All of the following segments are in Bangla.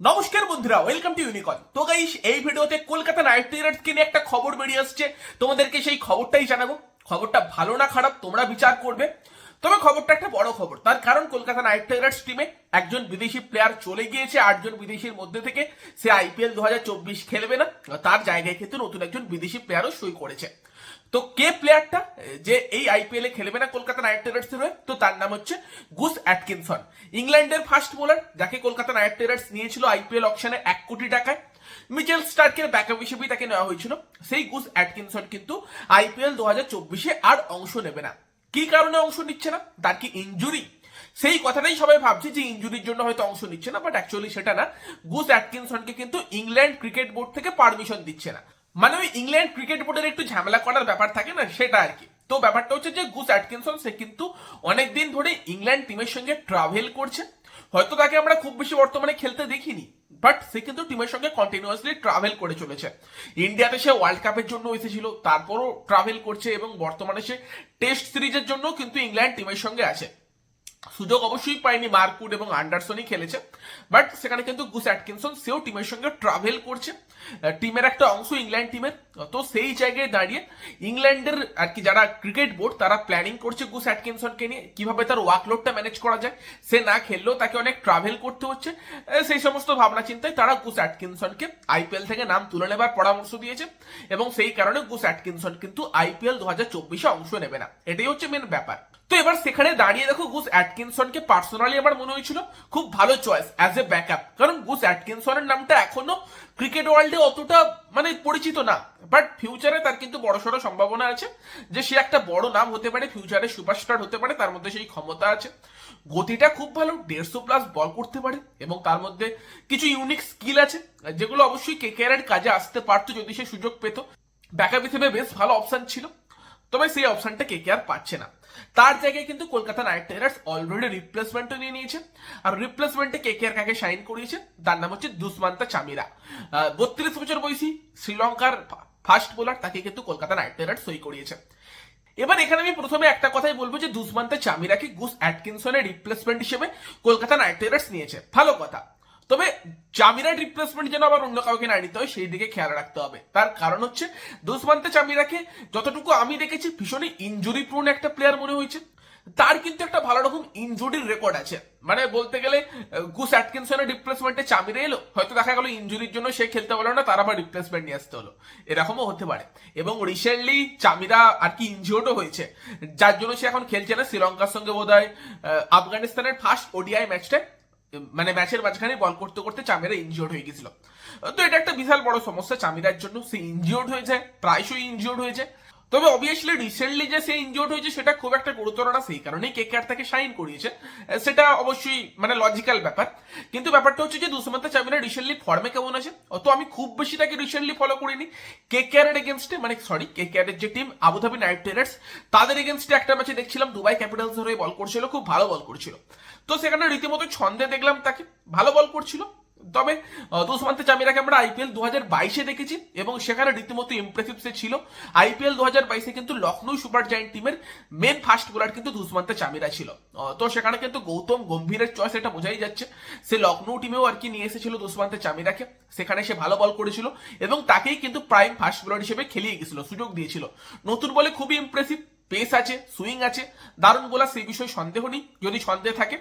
নমস্কার বন্ধুরা ওয়েলকাম টু ইউনিকন তো গাইস এই ভিডিওতে কলকাতা নাইট রাইডার্সকে নিয়ে একটা খবর বেরিয়ে আসছে। তোমাদেরকে সেই খবরটাই জানাব। খবরটা ভালো না খারাপ, তোমরা বিচার করবে। তবে খবরটা একটা বড় খবর। তার কারণ কলকাতা নাইট রাইডার্স টিমে একজন বিদেশি প্লেয়ার চলে গিয়েছে, আটজন বিদেশির মধ্যে থেকে। সে আইপিএল দু হাজার চব্বিশ খেলবে না। তার জায়গায় কিন্তু নতুন একজন বিদেশি প্লেয়ারও সই করেছে। তো কে প্লেয়ারটা যে এই আইপিএল এ খেলবে না কলকাতা নাইট রাইডার্স হয়ে, তো তার নাম হচ্ছে গুস অ্যাটকিনসন। ইংল্যান্ডের ফার্স্ট বোলার যাকে কলকাতা নাইট রাইডার্স নিয়েছিল আইপিএল অকশনে এক কোটি টাকায়। মিচেল স্টার্কের ব্যাকআপ হিসেবেই তাকে নেওয়া হয়েছিল। সেই গুস অ্যাটকিনসন কিন্তু আইপিএল দু হাজার চব্বিশে আর অংশ নেবে না। কি কারণে অংশ নিচ্ছে না? তার কি ইঞ্জুরি সেই কথাটাই সবাই ভাবছে যে ইঞ্জুরির জন্য হয়তো অংশ নিচ্ছে না বাট অ্যাকচুয়ালি সেটা না। গুস অ্যাটকিনসনকে কিন্তু ইংল্যান্ড ক্রিকেট বোর্ড থেকে পারমিশন দিচ্ছে না। মানে ওই ইংল্যান্ড ক্রিকেট বোর্ডের একটু ঝামেলা করার ব্যাপার থাকে না, সেটা আর কি। তো ব্যাপারটা হচ্ছে যে গুস অ্যাটকিনসন সে কিন্তু অনেকদিন ধরে ইংল্যান্ড টিমের সঙ্গে ট্রাভেল করছে। হয়তো তাকে আমরা খুব বেশি বর্তমানে খেলতে দেখিনি। বাট সে কিন্তু টিমের সঙ্গে কন্টিনিউয়াসলি ট্রাভেল করে চলেছে। ইন্ডিয়াতে সে ওয়ার্ল্ড কাপের জন্য এসেছিল, তারপরও ট্রাভেল করছে এবং বর্তমানে সে টেস্ট সিরিজের জন্য কিন্তু ইংল্যান্ড টিমের সঙ্গে আছে। সুযোগ অবশ্যই পায়নি মার্কুড এবং আন্ডারসনই খেলেছে, বাট সেখানে কিন্তু গুস অ্যাটকিনসন সেও টিমের সঙ্গে ট্রাভেল করছে। টিমের একটা অংশ ইংল্যান্ড টিমের তো সেই জায়গায় দাঁড়িয়ে ইংল্যান্ডের আর কি যারা ক্রিকেট বোর্ড, তারা প্ল্যানিং করছে গুস অ্যাটকিনসনকে নিয়ে, কীভাবে তার ওয়ার্কলোডটা ম্যানেজ করা যায়। সে না খেললেও তাকে অনেক ট্রাভেল করতে হচ্ছে। সেই সমস্ত ভাবনা চিন্তায় তারা গুস অ্যাটকিনসনকে আইপিএল থেকে নাম তুলে নেবার পরামর্শ দিয়েছে এবং সেই কারণে গুস অ্যাটকিনসন কিন্তু আইপিএল দু হাজার চব্বিশে অংশ নেবে না। এটাই হচ্ছে মেন ব্যাপার। তো এবার সেখানে দাঁড়িয়ে দেখো গুস অ্যাটকিনসনকে পার্সোনালি আমার মনে হয়েছিল, খুব ভালো চয়েস অ্যাজ এ ব্যাকআপ কারণ গুস অ্যাটকিনসনের নামটা এখনও ক্রিকেট ওয়ার্ল্ডে অতটা মানে পরিচিত না। বাট ফিউচারে তার কিন্তু বড় সড়ো সম্ভাবনা আছে, যে সে একটা বড় নাম হতে পারে ফিউচারে সুপারস্টার হতে পারে, তার মধ্যে সেই ক্ষমতা আছে। গতিটা খুব ভালো, দেড়শো প্লাস বল করতে পারে, এবং তার মধ্যে কিছু ইউনিক স্কিল আছে, যেগুলো অবশ্যই কেকেআর এর কাজে আসতে পারতো যদি সে সুযোগ পেত। ব্যাকআপ হিসেবে বেশ ভালো অপশন ছিল। তবে সেই অপশনটা কে কে আর পাচ্ছে না। তার জায়গায় কিন্তু কলকাতা নাইট রাইডার্স অলরেডি রিপ্লেসমেন্টও নিয়ে নিয়েছে। আর রিপ্লেসমেন্টে কে কে কাকে সাইন করিয়েছে, তার নাম হচ্ছে দুসমান্তা চামিরা। বত্রিশ বছর বয়সী শ্রীলঙ্কার ফার্স্ট বোলার তাকে কিন্তু কলকাতা নাইট রাইডার্স সই করিয়েছে। এবার এখানে আমি প্রথমে একটা কথাই বলব যে দুসমান্তা চামিরাকে গুস অ্যাটকিনসনের রিপ্লেসমেন্ট হিসেবে কলকাতা নাইট রাইডার্স নিয়েছে। ভালো কথা। তবে চামিরার রিপ্লেসমেন্ট যেন আবার অন্য কাউকে না নিতে হয়, সেই দিকে খেয়াল রাখতে হবে। তার কারণ হচ্ছে, দুসমান্তে চামিরাকে যতটুকু আমি দেখেছি, ভীষণই ইঞ্জুরি প্রুন একটা প্লেয়ার মনে হয়েছে। তার কিন্তু একটা ভালো রকম ইঞ্জুরির রেকর্ড আছে। মানে বলতে গেলে, গুস অ্যাটকিনসনের রিপ্লেসমেন্টে চামিরে এলো, হয়তো দেখা গেল ইঞ্জুরির জন্য সে খেলতে পারল না, তার আবার রিপ্লেসমেন্ট নিয়ে আসতে হলো। এরকমও হতে পারে। এবং রিসেন্টলি চামিরা আর কি ইনজিওর্ডও হয়েছে। যার জন্য সে এখন খেলছে না, শ্রীলঙ্কার সঙ্গে বোধ হয় আফগানিস্তানের ফার্স্ট ওডিআই ম্যাচটায় মানে ম্যাচের মাঝখানে বল করতে করতে চামিরা ইনজিওর্ড হয়ে গেছিল। তো এটা একটা বিশাল বড় সমস্যা চামিরার জন্য। সে ইনজিওর্ড হয়ে যায়, প্রায়শই ইনজিওর্ড হয়ে যায়। তবে অবভিয়াসলি রিসেন্টলি যে সে ইনজিওর্ড হয়েছে, সেটা খুব একটা গুরুতর না, সেই কারণেই কে কে তাকে সাইন করিয়েছে। সেটা অবশ্যই মানে লজিক্যাল ব্যাপার। কিন্তু ব্যাপারটা হচ্ছে যে দুসমান্তা চামিরা রিসেন্টলি ফর্মে কেমন আছে? তো আমি খুব বেশি তাকে রিসেন্টলি ফলো করিনি। কে কে আর এগেনস্টে মানে সরি কে কে যে টিম আবুধাবি নাইট রাইডার্স তাদের এগেনস্টে একটা ম্যাচে দেখছিলাম দুবাই ক্যাপিটালস হয়ে বল করছিল, খুব ভালো বল করছিল। তো সেখানে রীতিমতো ছন্দে দেখলাম তাকে, ভালো বল করছিল। তবে দুসমান্তে চামিরাকে আমরা আইপিএল দু হাজার বাইশে দেখেছি এবং সেখানে রীতিমতো ইমপ্রেসিভ সে ছিল। আইপিএল দু হাজার বাইশে কিন্তু লখনৌ সুপার জায়েন্ট টিমের মেন ফাস্ট বোলার কিন্তু দুসমান্তে চামিরা ছিল। তো সেখানে কিন্তু গৌতম গম্ভীরের চয়েস এটা বোঝাই যাচ্ছে। সে লখনৌ টিমেও আর কি নিয়ে এসেছিল দুসমান্তে চামিরাকে। সেখানে সে ভালো বল করেছিল এবং তাকেই কিন্তু প্রাইম ফাস্ট বোলার হিসেবে খেলিয়ে গেছিল, সুযোগ দিয়েছিল। নতুন বলে খুবই ইমপ্রেসিভ পেস আছে সুইং আছে, দারুণ বোলার সেই বিষয়ে সন্দেহ নেই। যদি সন্দেহ থাকে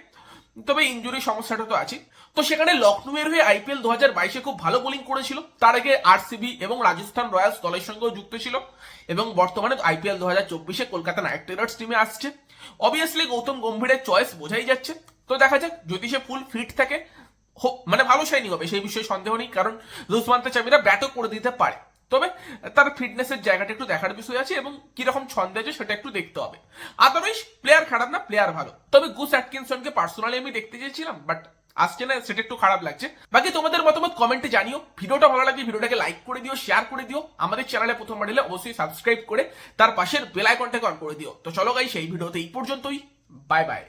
তবে ইঞ্জুরি সমস্যাটা তো আছে তো সেখানে লখনৌয়ের হয়ে আইপিএল দু হাজার বাইশে খুব ভালো বোলিং করেছিল। তার আগে আরসিবি এবং রাজস্থান রয়্যালস দলের সঙ্গেও যুক্ত ছিল। এবং বর্তমানে আইপিএল দু হাজার চব্বিশে কলকাতা নাইট রাইডার্স টিমে আসছে। অবভিয়াসলি গৌতম গম্ভীরের চয়েস বোঝাই যাচ্ছে। তো দেখা যাক, যদি সে ফুল ফিট থাকে মানে ভালো শাইনি হবে, সেই বিষয়ে সন্দেহ নেই। কারণ রুসমান্তা চামিরা ব্যাটও করে দিতে পারে। তবে তার ফিটনেসের জায়গাটা একটু দেখার বিষয় আছে এবং কীরকম ছন্দে আছে সেটা একটু দেখতে হবে। আদারওয়াইজ প্লেয়ার খারাপ না প্লেয়ার ভালো। তবে গুস অ্যাটকিনসনকে পার্সোনালি আমি দেখতে চেয়েছিলাম বাট আসছে না সেটা একটু খারাপ লাগছে। বাকি তোমাদের মতামত কমেন্টে জানিও। ভিডিওটা ভালো লাগলে ভিডিওটাকে লাইক করে দিও শেয়ার করে দিও। আমাদের চ্যানেলে প্রথম এলে অবশ্যই সাবস্ক্রাইব করে তার পাশের বেল আইকনটাকে অন করে দিও। তো চলো গাই সেই ভিডিওতে এই পর্যন্তই। Bye bye